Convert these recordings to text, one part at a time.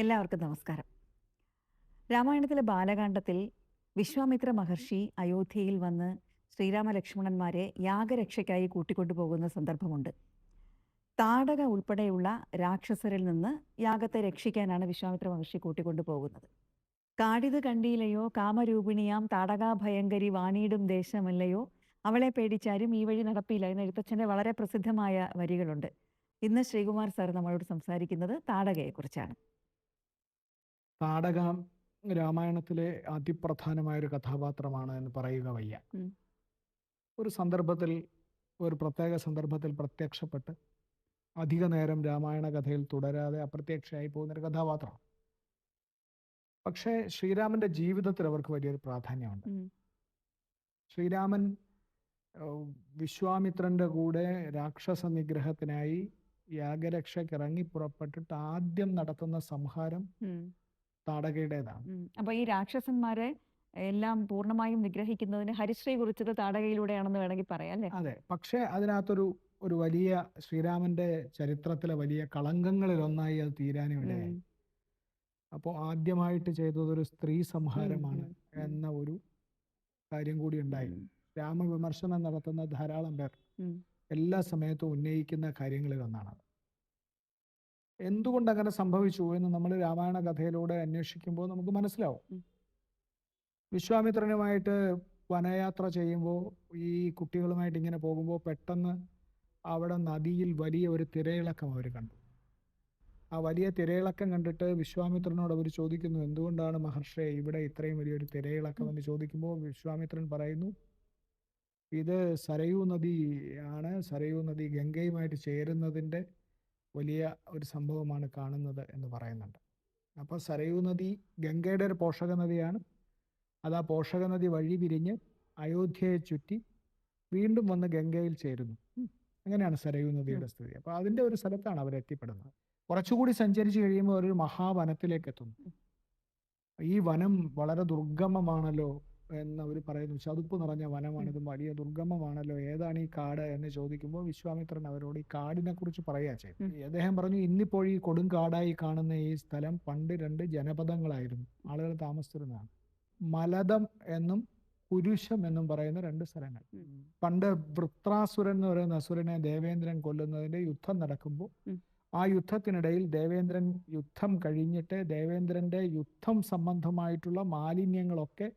എല്ലാവർക്കും നമസ്കാരം. രാമായണത്തിലെ ബാലകാണ്ഡത്തിൽ വിശ്വാമിത്ര മഹർഷി അയോധ്യയിൽ വന്ന് ശ്രീരാമ ലക്ഷ്മണന്മാരെ യാഗരക്ഷയ്ക്കായി കൂട്ടിക്കൊണ്ടുപോകുന്ന സന്ദർഭമുണ്ട്. താടക ഉൾപ്പെടെയുള്ള രാക്ഷസരിൽ നിന്ന് യാഗത്തെ രക്ഷിക്കാനാണ് വിശ്വാമിത്ര മഹർഷി കൂട്ടിക്കൊണ്ടുപോകുന്നത്. കാടിത് കണ്ടിയിലയോ കാമരൂപിണിയാം താടകാഭയങ്കരി വാണിയിടും ദേശമല്ലയോ അവളെ പേടിച്ചാരും ഈ വഴി നടപ്പില്ല എന്ന എഴുത്തച്ഛന്റെ വളരെ പ്രസിദ്ധമായ വരികളുണ്ട്. ഇന്ന് ശ്രീകുമാർ സാർ നമ്മളോട് സംസാരിക്കുന്നത് താടകയെക്കുറിച്ചാണ്. താടക രാമായണത്തിലെ അതിപ്രധാനമായ ഒരു കഥാപാത്രമാണ് എന്ന് പറയുക വയ്യ. ഒരു സന്ദർഭത്തിൽ ഒരു പ്രത്യേക സന്ദർഭത്തിൽ പ്രത്യക്ഷപ്പെട്ട് അധിക നേരം രാമായണ കഥയിൽ തുടരാതെ അപ്രത്യക്ഷയായി പോകുന്ന ഒരു കഥാപാത്രം. പക്ഷേ ശ്രീരാമന്റെ ജീവിതത്തിൽ അവർക്ക് വലിയൊരു പ്രാധാന്യമുണ്ട്. ശ്രീരാമൻ വിശ്വാമിത്രന്റെ കൂടെ രാക്ഷസ നിഗ്രഹത്തിനായി യാഗരക്ഷയ്ക്ക് ഇറങ്ങി പുറപ്പെട്ടിട്ട് ആദ്യം നടത്തുന്ന സംഹാരം. താടകയുടേതാണ്. അപ്പൊ ഈ രാക്ഷസന്മാരെ എല്ലാം പൂർണമായും നിഗ്രഹിക്കുന്നതിന് ഹരിശ്രീ കുറിച്ചത് താടകയിലൂടെയാണെന്ന് വേണമെങ്കിൽ പറയാം അല്ലേ? അതെ. പക്ഷേ അതിനകത്തൊരു ഒരു വലിയ ശ്രീരാമന്റെ ചരിത്രത്തിലെ വലിയ കളങ്കങ്ങളിൽ ഒന്നായി അത് തീരാനും ഇടയായി അപ്പോൾ ആദ്യമായിട്ട് ചെയ്തത് ഒരു സ്ത്രീ സംഹാരമാണ്. എന്ന ഒരു കാര്യം കൂടി ഉണ്ടായി. രാമവിമർശനം നടത്തുന്ന ധാരാളം പേർ എല്ലാ സമയത്തും ഉന്നയിക്കുന്ന കാര്യങ്ങളിൽ ഒന്നാണ് എന്തുകൊണ്ട് അങ്ങനെ സംഭവിച്ചു എന്ന് നമ്മൾ രാമായണ കഥയിലൂടെ അന്വേഷിക്കുമ്പോൾ നമുക്ക് മനസ്സിലാവും. വിശ്വാമിത്രനുമായിട്ട് വനയാത്ര ചെയ്യുമ്പോൾ ഈ കുട്ടികളുമായിട്ട് ഇങ്ങനെ പോകുമ്പോൾ പെട്ടെന്ന് അവിടെ നദിയിൽ വലിയ ഒരു തിരയിളക്കം അവർ കണ്ടു. ആ വലിയ തിരയിളക്കം കണ്ടിട്ട് വിശ്വാമിത്രനോട് അവർ ചോദിക്കുന്നു എന്തുകൊണ്ടാണ് മഹർഷെ ഇവിടെ ഇത്രയും വലിയൊരു തിരയിളക്കം എന്ന് ചോദിക്കുമ്പോൾ വിശ്വാമിത്രൻ പറയുന്നു ഇത് സരയൂ നദി ആണ്. സരയൂ നദി ഗംഗയുമായിട്ട് ചേരുന്നതിന്റെ വലിയ ഒരു സംഭവമാണ് കാണുന്നത് എന്ന് പറയുന്നുണ്ട്. അപ്പോൾ സരയൂ നദി ഗംഗയുടെ ഒരു പോഷക നദിയാണ്. അത് ആ പോഷക നദി വഴി പിരിഞ്ഞ് അയോധ്യയെ ചുറ്റി വീണ്ടും വന്ന് ഗംഗയിൽ ചേരുന്നു. അങ്ങനെയാണ് സരയൂ നദിയുടെ സ്ഥിതി. അപ്പോൾ അതിന്റെ ഒരു സ്ഥലത്താണ് അവർ എത്തിപ്പെടുന്നത്. കുറച്ചുകൂടി സഞ്ചരിച്ച് കഴിയുമ്പോൾ അവരൊരു മഹാവനത്തിലേക്ക് എത്തുന്നു. ഈ വനം വളരെ ദുർഗമമാണല്ലോ എന്ന് അവർ പറയുന്നു. ചതുപ്പ് നിറഞ്ഞ വനമാണിത് വലിയ ദുർഗമമാണല്ലോ. ഏതാണ് ഈ കാട് എന്ന് ചോദിക്കുമ്പോൾ വിശ്വാമിത്രൻ അവരോട് ഈ കാടിനെ കുറിച്ച് പറയാ ചെയ്തു അദ്ദേഹം പറഞ്ഞു ഇന്നിപ്പോൾ ഈ കൊടുങ്കാടായി കാണുന്ന ഈ സ്ഥലം പണ്ട് രണ്ട് ജനപദങ്ങളായിരുന്നു. ആളുകൾ താമസിച്ചിരുന്നതാണ്. മലദം എന്നും പുരുഷം എന്നും പറയുന്ന രണ്ട് സ്ഥലങ്ങൾ. പണ്ട് വൃത്രാസുരൻ എന്ന് പറയുന്ന അസുരനെ ദേവേന്ദ്രൻ കൊല്ലുന്നതിന്റെ യുദ്ധം നടക്കുമ്പോൾ ആ യുദ്ധത്തിനിടയിൽ ദേവേന്ദ്രൻ യുദ്ധം കഴിഞ്ഞിട്ട് ദേവേന്ദ്രന്റെ യുദ്ധം സംബന്ധമായിട്ടുള്ള മാലിന്യങ്ങളൊക്കെ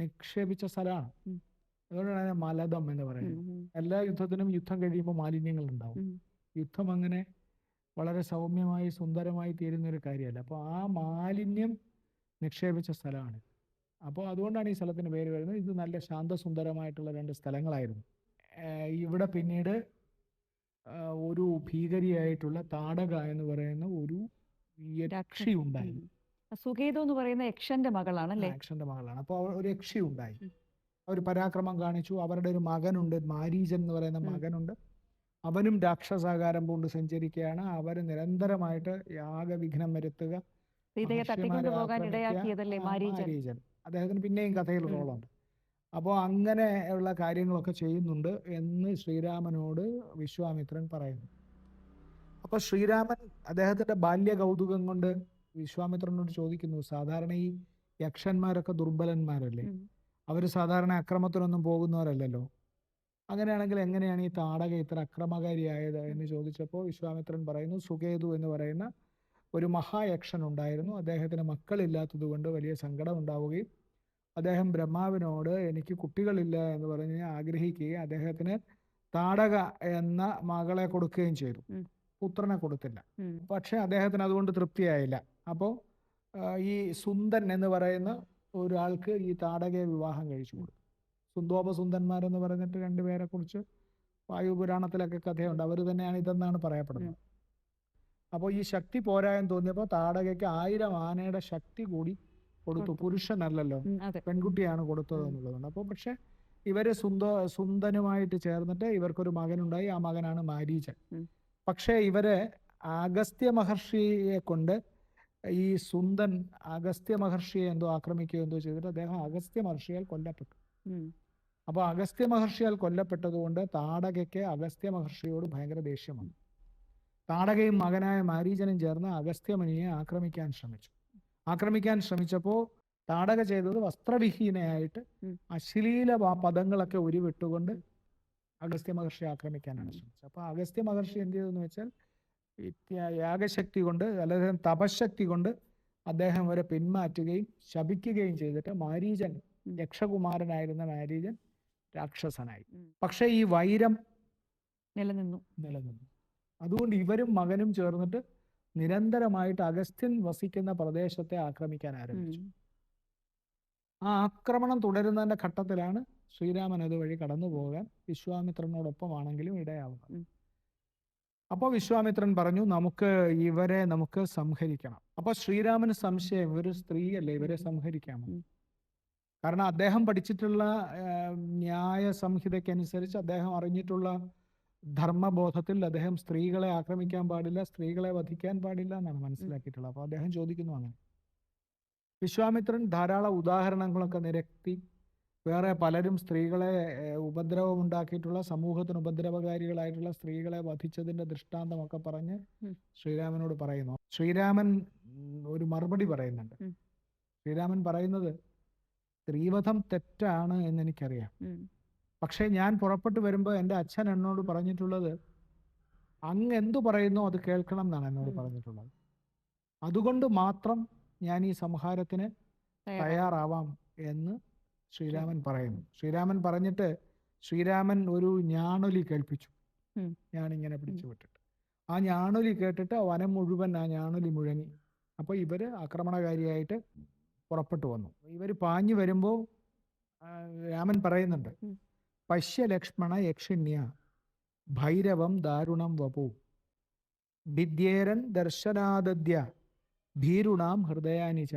നിക്ഷേപിച്ച സ്ഥലമാണ്. അതുകൊണ്ടാണ് അതിനെ മലദം എന്ന് പറയുന്നത്. എല്ലാ യുദ്ധത്തിനും യുദ്ധം കഴിയുമ്പോൾ മാലിന്യങ്ങൾ ഉണ്ടാവും യുദ്ധം അങ്ങനെ വളരെ സൗമ്യമായി സുന്ദരമായി തീരുന്ന ഒരു കാര്യമല്ല. അപ്പോൾ ആ മാലിന്യം നിക്ഷേപിച്ച സ്ഥലമാണ്. അപ്പോൾ അതുകൊണ്ടാണ് ഈ സ്ഥലത്തിന് പേര് വരുന്നത്. ഇത് നല്ല ശാന്തസുന്ദരമായിട്ടുള്ള രണ്ട് സ്ഥലങ്ങളായിരുന്നു. ഇവിടെ പിന്നീട് ഒരു ഭീകരിയായിട്ടുള്ള താടക എന്ന് പറയുന്ന ഒരു യക്ഷി ഉണ്ടായി ഉം. സുഖേതു എന്ന് പറയുന്ന യക്ഷന്റെ മകളാണ് അല്ലേ യക്ഷന്റെ മകളാണ്. അപ്പോൾ ഒരു യക്ഷി ഉണ്ടായി. അവർ പരാക്രമം കാണിച്ചു. അവരുടെ ഒരു മകനുണ്ട് മാരീജൻ എന്ന് പറയുന്ന മകനുണ്ട്. അവനും രാക്ഷസാകാരം കൊണ്ട് സഞ്ചരിക്കുകയാണ്. അവർ നിരന്തരമായിട്ട് യാഗവിഘ്നം വരുത്തുക മാരീജൻ? അദ്ദേഹത്തിന് പിന്നെയും കഥയിൽ റോളാണ് റോളുണ്ട്. അപ്പോൾ അങ്ങനെ ഉള്ള കാര്യങ്ങളൊക്കെ ചെയ്യുന്നുണ്ട് എന്ന് ശ്രീരാമനോട് വിശ്വാമിത്രൻ പറയുന്നു. അപ്പോൾ ശ്രീരാമൻ അദ്ദേഹത്തിന്റെ ബാല്യ കൗതുകം കൊണ്ട് വിശ്വാമിത്രനോട് ചോദിക്കുന്നു സാധാരണ ഈ യക്ഷന്മാരൊക്കെ ദുർബലന്മാരല്ലേ. അവർ സാധാരണ അക്രമത്തിനൊന്നും പോകുന്നവരല്ലല്ലോ? അങ്ങനെയാണെങ്കിൽ എങ്ങനെയാണ് ഈ താടക ഇത്ര അക്രമകാരിയായത് എന്ന് ചോദിച്ചപ്പോൾ വിശ്വാമിത്രൻ പറയുന്നു സുകേതു എന്ന് പറയുന്ന ഒരു മഹായക്ഷൻ ഉണ്ടായിരുന്നു. അദ്ദേഹത്തിന് മക്കളില്ലാത്തത് കൊണ്ട് വലിയ സങ്കടം ഉണ്ടാവുകയും അദ്ദേഹം ബ്രഹ്മാവിനോട് എനിക്ക് കുട്ടികളില്ല എന്ന് പറഞ്ഞ് ആഗ്രഹിക്കുകയും അദ്ദേഹത്തിന് താടക എന്ന മകളെ കൊടുക്കുകയും ചെയ്തു. പുത്രനെ കൊടുത്തില്ല. പക്ഷെ അദ്ദേഹത്തിന് അതുകൊണ്ട് തൃപ്തിയായില്ല. അപ്പോൾ ഈ സുന്ദൻ എന്ന് പറയുന്ന ഒരാൾക്ക് ഈ താടകയെ വിവാഹം കഴിച്ചു കൊടുത്തു. സുന്ദോപസുന്ദന്മാരെന്ന് പറഞ്ഞിട്ട് രണ്ടുപേരെ കുറിച്ച് വായുപുരാണത്തിലൊക്കെ കഥയുണ്ട്. അവർ തന്നെയാണ് ഇതെന്നാണ് പറയപ്പെടുന്നത്. അപ്പോൾ ഈ ശക്തി പോരായെന്ന് തോന്നിയപ്പോൾ താടകയ്ക്ക് ആയിരം ആനയുടെ ശക്തി കൂടി കൊടുത്തു. പുരുഷനല്ലല്ലോ പെൺകുട്ടിയാണ് കൊടുത്തത് എന്നുള്ളതുകൊണ്ട് അപ്പോൾ പക്ഷെ ഇവർ സുന്ദ സുന്ദനുമായിട്ട് ചേർന്നിട്ട് ഇവർക്കൊരു മകനുണ്ടായി. ആ മകനാണ് മാരീചൻ. പക്ഷേ ഇവരെ അഗസ്ത്യ മഹർഷിയെ കൊണ്ട് ഈ സുന്ദൻ അഗസ്ത്യ മഹർഷിയെ എന്തോ ആക്രമിക്കുകയോ എന്തോ ചെയ്തിട്ട് അദ്ദേഹം അഗസ്ത്യ മഹർഷിയാൽ കൊല്ലപ്പെട്ടു. അപ്പൊ അപ്പോൾ അഗസ്ത്യ മഹർഷിയാൽ കൊല്ലപ്പെട്ടതുകൊണ്ട് താടകയ്ക്ക് അഗസ്ത്യ മഹർഷിയോട് ഭയങ്കര ദേഷ്യമാണ് താടകയും മകനായ മാരീജനും ചേർന്ന് അഗസ്ത്യമുനിയെ ആക്രമിക്കാൻ ശ്രമിച്ചു. ആക്രമിക്കാൻ ശ്രമിച്ചപ്പോൾ താടക ചെയ്തത് വസ്ത്രവിഹീനയായിട്ട്. അശ്ലീല പദങ്ങളൊക്കെ ഉരുവിട്ടുകൊണ്ട് അഗസ്ത്യ മഹർഷി ആക്രമിക്കാനാണ് ശ്രമിച്ചത്. അപ്പോൾ അഗസ്ത്യ മഹർഷി എന്ത് ചെയ്തെന്ന് വെച്ചാൽ യാഗശക്തി കൊണ്ട് അല്ലെങ്കിൽ തപശക്തി കൊണ്ട് അദ്ദേഹം അവരെ പിന്മാറ്റുകയും ശപിക്കുകയും ചെയ്തിട്ട് മാരീജൻ. യക്ഷകുമാരനായിരുന്ന മാരീചൻ രാക്ഷസനായി. പക്ഷെ ഈ വൈരം നിലനിന്നു. നിലനിന്നു. അതുകൊണ്ട് ഇവരും മകനും ചേർന്നിട്ട് നിരന്തരമായിട്ട് അഗസ്ത്യൻ വസിക്കുന്ന പ്രദേശത്തെ ആക്രമിക്കാൻ ആരംഭിച്ചു. ആ ആക്രമണം തുടരുന്നതിന്റെ ഘട്ടത്തിലാണ് ശ്രീരാമൻ അതുവഴി കടന്നു പോകാൻ വിശ്വാമിത്രനോടൊപ്പമാണെങ്കിലും ഇടയാവുന്നത്. അപ്പോൾ വിശ്വാമിത്രൻ പറഞ്ഞു നമുക്ക് ഇവരെ നമുക്ക് സംഹരിക്കണം. അപ്പോൾ ശ്രീരാമന് സംശയം ഇവർ സ്ത്രീയല്ലേ ഇവരെ സംഹരിക്കാമോ? കാരണം അദ്ദേഹം പഠിച്ചിട്ടുള്ള ന്യായ സംഹിതയ്ക്കനുസരിച്ച് അദ്ദേഹം അറിഞ്ഞിട്ടുള്ള ധർമ്മബോധത്തിൽ അദ്ദേഹം സ്ത്രീകളെ ആക്രമിക്കാൻ പാടില്ല സ്ത്രീകളെ വധിക്കാൻ പാടില്ല എന്നാണ് മനസ്സിലാക്കിയിട്ടുള്ളത്. അപ്പോൾ അദ്ദേഹം ചോദിക്കുന്നു അങ്ങനെ. വിശ്വാമിത്രൻ ധാരാളം ഉദാഹരണങ്ങളൊക്കെ നിരത്തി വേറെ പലരും സ്ത്രീകളെ ഉപദ്രവം ഉണ്ടാക്കിയിട്ടുള്ള സമൂഹത്തിന് ഉപദ്രവകാരികളായിട്ടുള്ള സ്ത്രീകളെ വധിച്ചതിന്റെ ദൃഷ്ടാന്തമൊക്കെ പറഞ്ഞ് ശ്രീരാമനോട് പറയുന്നു. ശ്രീരാമൻ ഒരു മറുപടി പറയുന്നുണ്ട്. ശ്രീരാമൻ പറയുന്നത് സ്ത്രീവധം തെറ്റാണ് എന്ന് എനിക്കറിയാം പക്ഷെ പക്ഷേ ഞാൻ പുറപ്പെട്ടു വരുമ്പോൾ എന്റെ അച്ഛൻ എന്നോട് പറഞ്ഞിട്ടുള്ളത് അങ്ങ് എന്തു പറയുന്നു അത് കേൾക്കണം എന്നാണ് എന്നോട് പറഞ്ഞിട്ടുള്ളത്. അതുകൊണ്ട് മാത്രം ഞാൻ ഈ സംഹാരത്തിന് തയ്യാറാവാം എന്ന് ശ്രീരാമൻ പറയുന്നു. ശ്രീരാമൻ പറഞ്ഞിട്ട് ശ്രീരാമൻ ഒരു ഞാണൊലി കേൾപ്പിച്ചു. ഞാൻ ഇങ്ങനെ പിടിച്ചു വിട്ടിട്ട്. ആ ഞാണൊലി കേട്ടിട്ട് വനം മുഴുവൻ ആ ഞാണൊലി മുഴങ്ങി. അപ്പോൾ ഇവർ ആക്രമണകാരിയായിട്ട് പുറപ്പെട്ടു വന്നു. ഇവർ പാഞ്ഞു വരുമ്പോൾ രാമൻ പറയുന്നുണ്ട്. പശ്യ ലക്ഷ്മണ യക്ഷിണ്യ ഭൈരവം ദാരുണം വപു. വിദ്യേരൻ ദർശനാദദ്യ ഭീരുണാം ഹൃദയാനിച്ച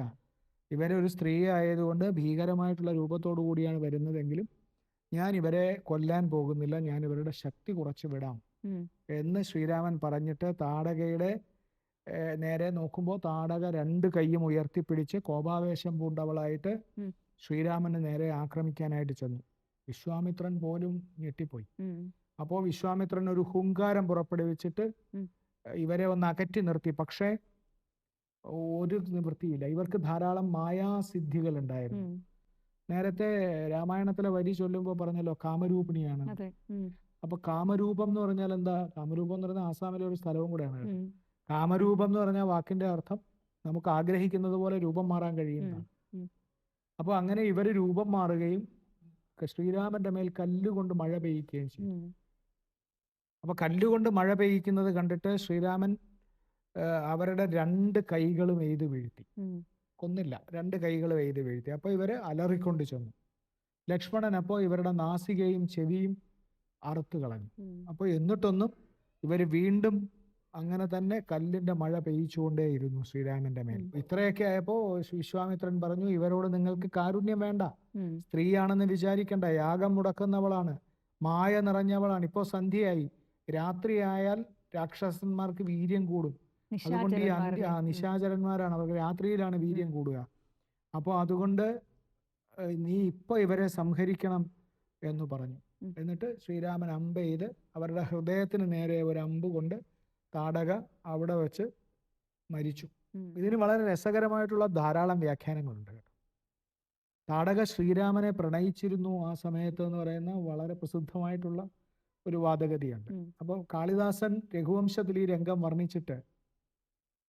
ഇവരെ ഒരു സ്ത്രീ ആയതുകൊണ്ട് ഭീകരമായിട്ടുള്ള രൂപത്തോടു കൂടിയാണ് വരുന്നതെങ്കിലും ഞാൻ ഇവരെ കൊല്ലാൻ പോകുന്നില്ല ഞാൻ ഇവരുടെ ശക്തി കുറച്ച് വിടാം എന്ന് ശ്രീരാമൻ പറഞ്ഞിട്ട് താടകയുടെ നേരെ നോക്കുമ്പോൾ താടക രണ്ട് കൈയും ഉയർത്തിപ്പിടിച്ച് കോപാവേശം പൂണ്ടവളായിട്ട്. ശ്രീരാമന് നേരെ ആക്രമിക്കാനായിട്ട് ചെന്നു. വിശ്വാമിത്രൻ പോലും ഞെട്ടിപ്പോയി. അപ്പോ അപ്പോൾ വിശ്വാമിത്രൻ ഒരു ഹുങ്കാരം പുറപ്പെടുവിച്ചിട്ട് ഇവരെ ഒന്ന് അകറ്റി നിർത്തി. പക്ഷേ ഒരു നിവൃത്തിയില്ല. ഇവർക്ക് ധാരാളം മായാസിദ്ധികൾ ഉണ്ടായിരുന്നു നേരത്തെ രാമായണത്തിലെ വരി ചൊല്ലുമ്പോൾ പറഞ്ഞല്ലോ കാമരൂപിണിയാണ്. അപ്പൊ കാമരൂപം എന്ന് പറഞ്ഞാൽ എന്താ? കാമരൂപം എന്ന് പറഞ്ഞാൽ ആസാമിലെ ഒരു സ്ഥലവും കൂടെയാണ് കാമരൂപം എന്ന് പറഞ്ഞ വാക്കിന്റെ അർത്ഥം നമുക്ക് ആഗ്രഹിക്കുന്നത് പോലെ രൂപം മാറാൻ കഴിയുന്ന അപ്പൊ അങ്ങനെ ഇവർ രൂപം മാറുകയും ശ്രീരാമന്റെ മേൽ കല്ലുകൊണ്ട് മഴ പെയ്യിക്കുകയും ചെയ്യും. അപ്പൊ കല്ലുകൊണ്ട് മഴ പെയ്യിക്കുന്നത് കണ്ടിട്ട് ശ്രീരാമൻ അവരുടെ രണ്ട് കൈകളും എയ്ത് വീഴ്ത്തി. കൊന്നില്ല. രണ്ട് കൈകളും എയ്ത് വീഴ്ത്തി. അപ്പോൾ ഇവർ അലറിക്കൊണ്ട് ചെന്നു. ലക്ഷ്മണൻ അപ്പോൾ ഇവരുടെ നാസികയും ചെവിയും അറുത്തു കളഞ്ഞു. അപ്പോൾ എന്നിട്ടൊന്നും ഇവർ വീണ്ടും അങ്ങനെ തന്നെ കല്ലിന്റെ മഴ പെയ്യിച്ചുകൊണ്ടേയിരുന്നു ശ്രീരാമന്റെ മേൽ. ഇത്രയൊക്കെ ആയപ്പോ വിശ്വാമിത്രൻ പറഞ്ഞു ഇവരോട് നിങ്ങൾക്ക് കാരുണ്യം വേണ്ട. സ്ത്രീയാണെന്ന് സ്ത്രീയാണെന്ന് വിചാരിക്കണ്ട. യാഗം മുടക്കുന്നവളാണ്. മായ നിറഞ്ഞവളാണ്. ഇപ്പോ സന്ധ്യയായി. രാത്രിയായാൽ രാക്ഷസന്മാർക്ക് വീര്യം കൂടും. അതുകൊണ്ട് ഈ അന്ത്യ. നിശാചരന്മാരാണ്. അവർക്ക് രാത്രിയിലാണ് വീര്യം കൂടുക. അപ്പോൾ അതുകൊണ്ട് നീ ഇപ്പൊ ഇവരെ സംഹരിക്കണം എന്ന് പറഞ്ഞു. എന്നിട്ട് ശ്രീരാമൻ അമ്പ ചെയ്ത് അവരുടെ ഹൃദയത്തിന് നേരെ ഒരു അമ്പ് കൊണ്ട് താടക അവിടെ വെച്ച് മരിച്ചു. ഇതിന് വളരെ രസകരമായിട്ടുള്ള ധാരാളം വ്യാഖ്യാനങ്ങളുണ്ട് കേട്ടോ. താടക ശ്രീരാമനെ പ്രണയിച്ചിരുന്നു ആ സമയത്ത് എന്ന് പറയുന്ന വളരെ പ്രസിദ്ധമായിട്ടുള്ള ഒരു വാദഗതിയുണ്ട്. അപ്പോൾ കാളിദാസൻ രഘുവംശത്തിൽ ഈ രംഗം വർണിച്ചിട്ട്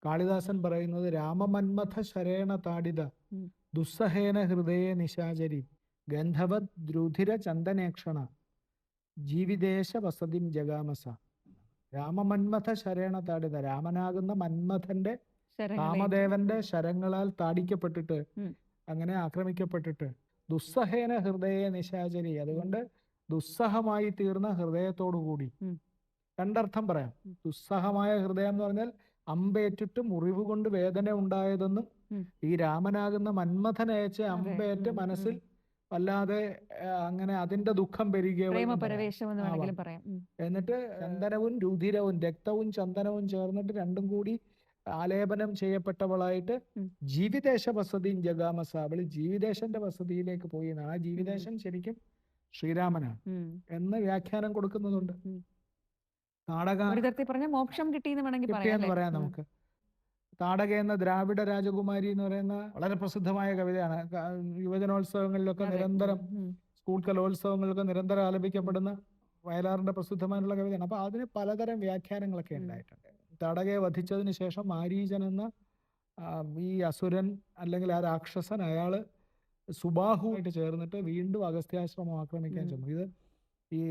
കാളിദാസൻ പറയുന്നത് രാമമന്മഥ ശരേണ താടിത ദുസ്സഹേന ഹൃദയ നിശാചരി ഗന്ധവത് ദ്രുധിര ചന്ദനേക്ഷണ ജീവിദേശ വസതിം ജഗാമസ. രാമമന്മഥ ശരേണ താടിത രാമനാകുന്ന മന്മഥന്റെ രാമദേവന്റെ ശരങ്ങളാൽ താടിക്കപ്പെട്ടിട്ട് അങ്ങനെ ആക്രമിക്കപ്പെട്ടിട്ട് ദുസ്സഹേന ഹൃദയ നിശാചരി. അതുകൊണ്ട് ദുസ്സഹമായി തീർന്ന ഹൃദയത്തോടു കൂടി രണ്ടർത്ഥം പറയാം. ദുസ്സഹമായ ഹൃദയം എന്ന് പറഞ്ഞാൽ അമ്പേറ്റിട്ട് മുറിവ് കൊണ്ട് വേദന ഉണ്ടായതെന്നും ഈ രാമനാകുന്ന മന്മഥൻ അയച്ച അമ്പേറ്റ് മനസ്സിൽ. വല്ലാതെ അങ്ങനെ അതിന്റെ ദുഃഖം പറയാം. എന്നിട്ട് ചന്ദനവും രുധിരവും രക്തവും ചന്ദനവും ചേർന്നിട്ട് രണ്ടും കൂടി ആലേപനം ചെയ്യപ്പെട്ടവളായിട്ട് ജീവിതേശ വസതിയും ജഗാമസ അവൾ ജീവിദേശന്റെ വസതിയിലേക്ക് പോയി എന്നാണ്. ആ ജീവിതേശൻ ശരിക്കും ശ്രീരാമനാണ് എന്ന് വ്യാഖ്യാനം കൊടുക്കുന്നുണ്ട്. ഉം. താടക ഒരു തരത്തിൽ പറഞ്ഞ മോക്ഷം കിട്ടിയെന്ന് വേണമെങ്കിൽ പറയാം കിട്ടിയെന്ന് അല്ലേ? പറയാം നമുക്ക് താടക എന്ന ദ്രാവിഡ രാജകുമാരി എന്ന് പറയുന്ന വളരെ പ്രസിദ്ധമായ കവിതയാണ് യുവജനോത്സവങ്ങളിലൊക്കെ. നിരന്തരം സ്കൂൾ കലോത്സവങ്ങളിലൊക്കെ നിരന്തരം ആലപിക്കപ്പെടുന്ന വയലാറിന്റെ പ്രസിദ്ധമായിട്ടുള്ള കവിതയാണ് അപ്പൊ അതിന് പലതരം വ്യാഖ്യാനങ്ങളൊക്കെ. ഉണ്ടായിട്ടുണ്ട് താടകയെ വധിച്ചതിന് ശേഷം മാരീജൻ എന്ന ഈ അസുരൻ അല്ലെങ്കിൽ ആ രാക്ഷസൻ അയാൾ സുബാഹുവായിട്ട് ചേർന്നിട്ട് വീണ്ടും അഗസ്ത്യാശ്രമം ആക്രമിക്കാൻ. ചെന്നു ഇത് ഈ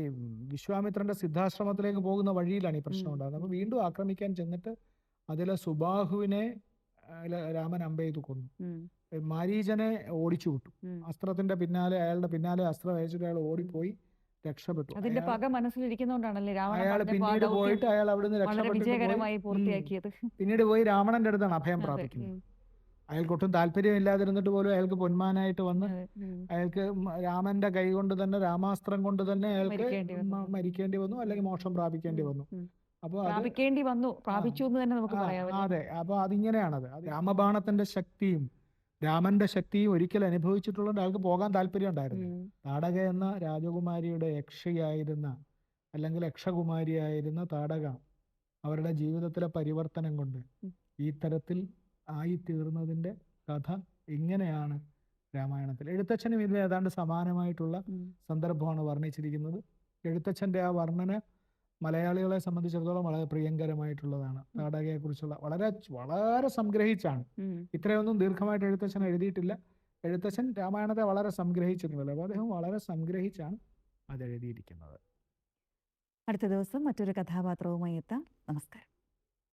വിശ്വാമിത്രന്റെ സിദ്ധാശ്രമത്തിലേക്ക് പോകുന്ന വഴിയിലാണ് ഈ പ്രശ്നം ഉണ്ടായത് ഉണ്ടാകുന്നത്. അപ്പൊ വീണ്ടും ആക്രമിക്കാൻ ചെന്നിട്ട് അതിലെ സുബാഹുവിനെ രാമൻ അമ്പെയ്ത് കൊന്നു. മാരീജനെ ഓടിച്ചു വിട്ടു. അസ്ത്രത്തിന്റെ പിന്നാലെ അയാളുടെ പിന്നാലെ അസ്ത്രം അയച്ചിട്ട് അയാൾ ഓടിപ്പോയി രക്ഷപ്പെട്ടു. അതിന്റെ പക മനസ്സിലിരിക്കുന്നോണ്ടാണല്ലേ അയാൾ പിന്നീട് പോയിട്ട് അയാൾ അവിടുന്ന് രക്ഷപ്പെട്ടു പിന്നീട് പോയി രാവണന്റെ അടുത്താണ് അഭയം പ്രാപിക്കുന്നത്. അയാൾക്കൊട്ടും താല്പര്യമില്ലാതിരുന്നിട്ട് പോലും അയാൾക്ക് പൊന്മാനായിട്ട് വന്ന്. അയാൾക്ക് രാമന്റെ കൈ കൊണ്ട് തന്നെ രാമാസ്ത്രം കൊണ്ട് തന്നെ അയാൾക്ക് മരിക്കേണ്ടി വന്നു. അല്ലെങ്കിൽ മോക്ഷം പ്രാപിക്കേണ്ടി വന്നു. അപ്പൊ അപ്പോൾ പ്രാപിക്കേണ്ടി വന്നു പ്രാപിച്ചു എന്ന് തന്നെ നമുക്ക് പറയാം അതെ അപ്പൊ അതിങ്ങനെയാണത്. അത് രാമബാണത്തിന്റെ ശക്തിയും രാമന്റെ ശക്തിയും ഒരിക്കൽ അനുഭവിച്ചിട്ടുള്ളത് അയാൾക്ക് പോകാൻ താല്പര്യം ഉണ്ടായിരുന്നു താടക എന്ന രാജകുമാരിയുടെ യക്ഷയായിരുന്ന അല്ലെങ്കിൽ യക്ഷകുമാരിയായിരുന്ന താടക അവരുടെ ജീവിതത്തിലെ പരിവർത്തനം കൊണ്ട് ഈ തരത്തിൽ ആയിത്തീർന്നതിന്റെ കഥ ഇങ്ങനെയാണ് രാമായണത്തിൽ. എഴുത്തച്ഛനും ഇതിൽ ഏതാണ്ട് സമാനമായിട്ടുള്ള. സന്ദർഭമാണ് വർണിച്ചിരിക്കുന്നത്. എഴുത്തച്ഛന്റെ ആ വർണന മലയാളികളെ സംബന്ധിച്ചിടത്തോളം വളരെ പ്രിയങ്കരമായിട്ടുള്ളതാണ്. നാടകയെക്കുറിച്ചുള്ള വളരെ വളരെ സംഗ്രഹിച്ചാണ്. ഇത്രയൊന്നും ദീർഘമായിട്ട് എഴുത്തച്ഛൻ എഴുതിയിട്ടില്ല. എഴുത്തച്ഛൻ രാമായണത്തെ വളരെ സംഗ്രഹിച്ചിരുന്നല്ലോ. അപ്പോൾ അദ്ദേഹം വളരെ സംഗ്രഹിച്ചാണ് അത് എഴുതിയിരിക്കുന്നത് അടുത്ത ദിവസം മറ്റൊരു കഥാപാത്രവുമായി എത്താം. നമസ്കാരം.